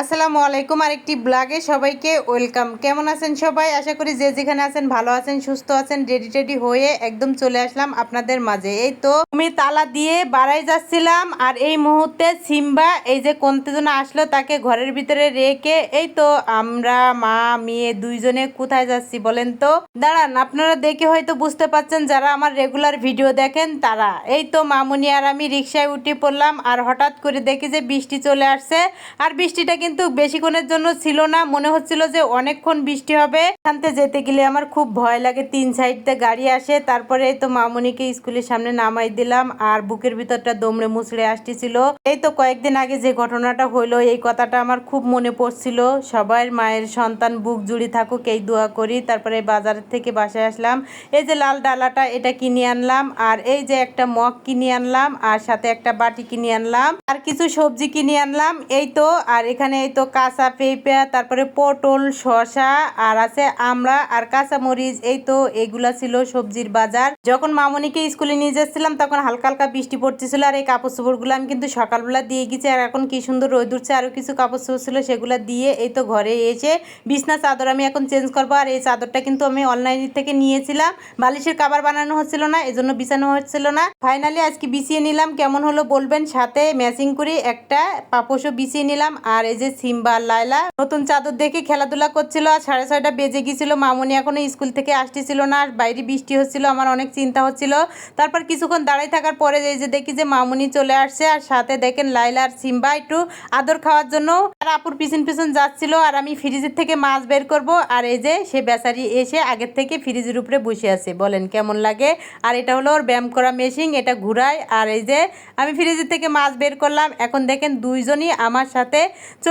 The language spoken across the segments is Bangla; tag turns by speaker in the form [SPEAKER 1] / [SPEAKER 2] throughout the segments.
[SPEAKER 1] আসসালামু আলাইকুম, আরেকটি ব্লগে সবাইকে ওয়েলকাম। কেমন আছেন সবাই? আশা করি যে যেখানে আছেন ভালো আছেন, সুস্থ আছেন রেডি টেডি হয়ে একদম চলে আসলাম আপনাদের মাঝে। এই তো আমি তালা দিয়ে বাড়াই যাচ্ছিলাম আর এই মুহূর্তে সিম্বা এই যে কোনতেজন আসলো তাকে ঘরের ভিতরে রেখে, এই তো আমরা মা, মেয়ে দুইজনে কোথায় যাচ্ছি বলেন তো? দাঁড়ান, আপনারা দেখে হয়তো বুঝতে পারছেন যারা আমার রেগুলার ভিডিও দেখেন তারা। এই তো মামুনি আর আমি রিক্সায় উঠে পড়লাম আর হঠাৎ করে দেখি যে বৃষ্টি চলে আসছে। আর বৃষ্টিটা কিন্তু বেশিক্ষণের জন্য ছিল না। মনে হচ্ছিল যে অনেকক্ষণ বৃষ্টি হবে। এখানতে যেতে গেলে আমার খুব ভয় লাগে। তিন সাইডতে গাড়ি আসে। তারপরে তো মামুনিকে স্কুলের সামনে নামাই দিলাম আর বুকের ভিতরটা দমড়ে মুচড়ে আসতেছিল। এই তো কয়েকদিন আগে যে ঘটনাটা হইল, এই কথাটা আমার খুব মনে পড়ছিল। সবার মায়ের সন্তান, বুক জুড়ি থাকুক, এই দোয়া করি। তারপরে বাজার থেকে বাসায় আসলাম। এই যে লাল ডালাটা, এটা কিনে আনলাম। আর এই যে একটা মগ কিনে আনলাম। আর সাথে একটা বাটি কিনে আনলাম। আর কিছু সবজি কিনে আনলাম। এই তো, আর এখানে এই তো কাঁচা পেঁপে, তারপরে পটল, শসা, আর আছে আমড়া আর কাঁচা মরিচ। এই তো এগুলা ছিল সবজির বাজার। যখন মামনিকে স্কুলে নিয়ে যাচ্ছিলাম, তখন হালকা হালকা বৃষ্টি পড়তেছিল আর এই কাপড় চোপড়গুলো আমি কিন্তু সকালবেলা দিয়ে গেছি। আর এখন কি সুন্দর রোদ উঠছে আরও কিছু কাপড় চোপড় ছিল সেগুলো দিয়ে এই তো ঘরে এসে বিছনা চাদর আমি এখন চেঞ্জ করব। আর এই চাদরটা কিন্তু আমি অনলাইন থেকে নিয়েছিলাম। বালিশের কাবার বানানো হচ্ছিল না, এজন্য বিছানো হচ্ছিল না। ফাইনালি আজকে বিছিয়ে নিলাম। কেমন হলো বলবেন? সাথে ম্যাচিং করে একটা পাপোশও বিছিয়ে নিলাম। আর এই যে সিম্বা আর লাইলা নতুন চাদর দেখে খেলাধুলা করছিল আর সাড়ে ছয়টা বেজে গিয়েছিল। মামুনি এখনও স্কুল থেকে আসতেছিল না আর বাইরে বৃষ্টি হচ্ছিল, আমার অনেক চিন্তা হচ্ছিল। তারপর কিছুক্ষণ দাঁড়াই থাকার পরে এই যে দেখি যে মামুনি চলে আসছে আর সাথে দেখেন লাইলা আর সিম্বা একটু আদর খাওয়ার জন্য। আর আপুর পিছন পিছন যাচ্ছিল আর আমি ফ্রিজের থেকে মাছ বের করব আর এই যে সে বেচারি এসে আগের থেকে ফ্রিজের উপরে বসে আছে। বলেন কেমন লাগে? আর এটা হলো ওর ব্যায়াম করা মেশিন, এটা ঘুরায়। আর এই যে আমি ফ্রিজের থেকে মাছ বের করলাম। এখন দেখেন দুইজনই আমার সাথে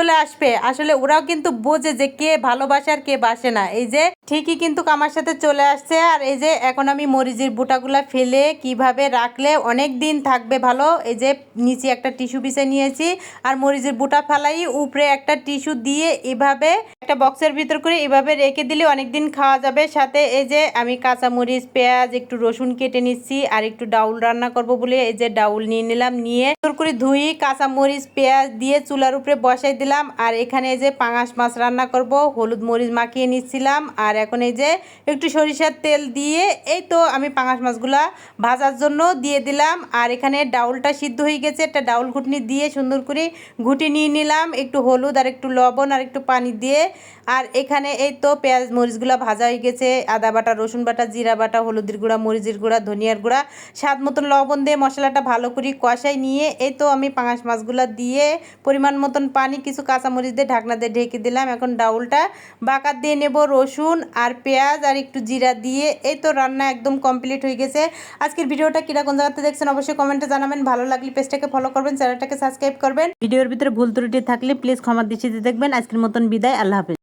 [SPEAKER 1] চলে আসবে। আসলে ওরাও কিন্তু বোঝে যে কে ভালোবাসে আর কে বাসে না। এই যে ঠিকই কিন্তু আমার সাথে চলে আসছে। আর এই যে এখন আমি মরিচের বুটাগুলা ফেলে কীভাবে রাখলে অনেক দিন থাকবে ভালো? এই যে নিচে একটা টিস্যু পিছে নিয়েছি আর মরিচের বুটা ফেলাই উপরে একটা টিস্যু দিয়ে এভাবে একটা বক্সের ভিতর করে এভাবে রেখে দিলে অনেক দিন খাওয়া যাবে। সাথে এই যে আমি কাঁচা মরিচ পেঁয়াজ, একটু রসুন কেটে নিচ্ছি আর একটু ডাউল রান্না করব বলে এই যে ডাউল নিয়ে নিলাম। নিয়ে করে ধুই কাঁচা মরিচ পেঁয়াজ দিয়ে চুলার উপরে বসাই দিলাম। আর এখানে এই যে পাঙাশ মাছ রান্না করব, হলুদ মরিচ মাখিয়ে নিচ্ছিলাম, আর এখন এই যে একটু সরিষার তেল দিয়ে, এই তো আমি পাঙাশ মাছগুলা ভাজার জন্য দিয়ে দিলাম, আর এখানে ডাউলটা সিদ্ধ হয়ে গেছে, একটা ডাউল ঘুটনি দিয়ে সুন্দর করে ঘুটি নিয়ে নিলাম, একটু হলুদ আর একটু লবণ আর একটু পানি দিয়ে, আর এখানে এই তো পেঁয়াজ মরিচগুলো ভাজা হয়ে গেছে, আদা বাটা, রসুন বাটা, জিরা বাটা, হলুদের গুঁড়া, মরিচের গুঁড়া, ধনিয়ার গুঁড়া, স্বাদ মতন লবণ দিয়ে মশলাটা ভালো করে কষাই নিয়ে, এই তো আমি পাঙাশ মাছগুলো দিয়ে পরিমাণ মতন পানি কিছু কাঁচামরিচ দিয়ে ঢাকনা দিয়ে ঢেকে দিলাম। এখন ডাউলটা বাকার দিয়ে নেব, রসুন আর পেঁয়াজ আর একটু জিরা দিয়ে। এই তো রান্না একদম কমপ্লিট হয়ে গেছে। আজকের ভিডিওটা কীরকম জায়গাতে দেখছেন অবশ্যই কমেন্টে জানাবেন। ভালো লাগলে পেজটাকে ফলো করবেন চ্যানেলটাকে সাবস্ক্রাইব করবেন। ভিডিওর ভিতরে ভুল ত্রুটি থাকলে প্লিজ ক্ষমা দৃষ্টিতে দেখবেন। আজকের মতন বিদায়, আল্লাহ হাফেজ।